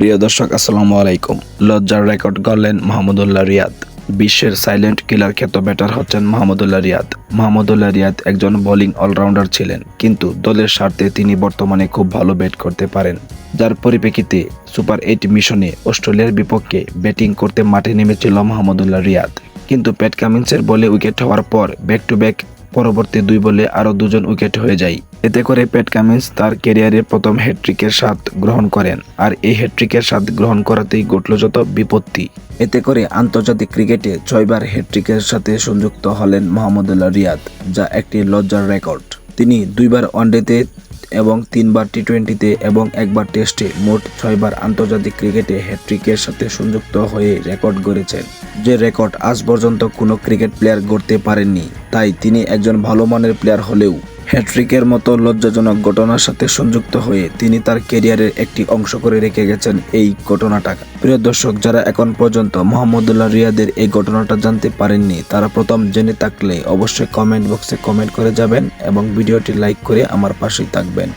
প্রিয় দর্শক, আসসালামু আলাইকুম। লজ্জার রেকর্ড গড়লেন মাহমুদুল্লাহ রিয়াদ। বিশ্বের সাইলেন্ট কিলার খ্যাত ব্যাটার হচ্ছেন মাহমুদুল্লাহ রিয়াদ। মাহমুদুল্লাহ রিয়াদ একজন বোলিং অলরাউন্ডার ছিলেন, কিন্তু দলের স্বার্থে তিনি বর্তমানে খুব ভালো ব্যাট করতে পারেন। যার পরিপ্রেক্ষিতে সুপার এইট মিশনে অস্ট্রেলিয়ার বিপক্ষে ব্যাটিং করতে মাঠে নেমেছিল মাহমুদুল্লাহ রিয়াদ। কিন্তু প্যাট কামিন্সের বলে উইকেট হওয়ার পর ব্যাক টু ব্যাক পরবর্তী দুই বলে আরও দুজন উইকেট হয়ে যায়। এতে করে প্যাট কামিন্স তার ক্যারিয়ারের প্রথম হ্যাট্রিকের স্বাদ গ্রহণ করেন আর এই হ্যাট্রিকের স্বাদ গ্রহণ করাতেই ঘটল যত বিপত্তি। এতে করে আন্তর্জাতিক ক্রিকেটে ছয়বার হ্যাট্রিকের সাথে সংযুক্ত হলেন মোহাম্মদুল্লাহ রিয়াদ, যা একটি লজ্জার রেকর্ড। তিনি দুইবার ওয়ানডেতে এবং তিনবার টি টোয়েন্টিতে এবং একবার টেস্টে মোট ছয়বার আন্তর্জাতিক ক্রিকেটে হ্যাট্রিকের সাথে সংযুক্ত হয়ে রেকর্ড গড়েছেন। যে রেকর্ড আজ পর্যন্ত কোনো ক্রিকেট প্লেয়ার গড়তে পারেননি, তাই তিনি একজন ভালো মানের প্লেয়ার হলেও হ্যাট্রিকের মতো লজ্জাজনক ঘটনার সাথে সংযুক্ত হয়ে তিনি তার কেরিয়ারের একটি অংশ করে রেখে গেছেন এই ঘটনাটা। প্রিয় দর্শক, যারা এখন পর্যন্ত মোহাম্মদুল্লাহ রিয়াদের এই ঘটনাটা জানতে পারেননি, তারা প্রথম জেনে থাকলে অবশ্যই কমেন্ট বক্সে কমেন্ট করে যাবেন এবং ভিডিওটি লাইক করে আমার পাশেই থাকবেন।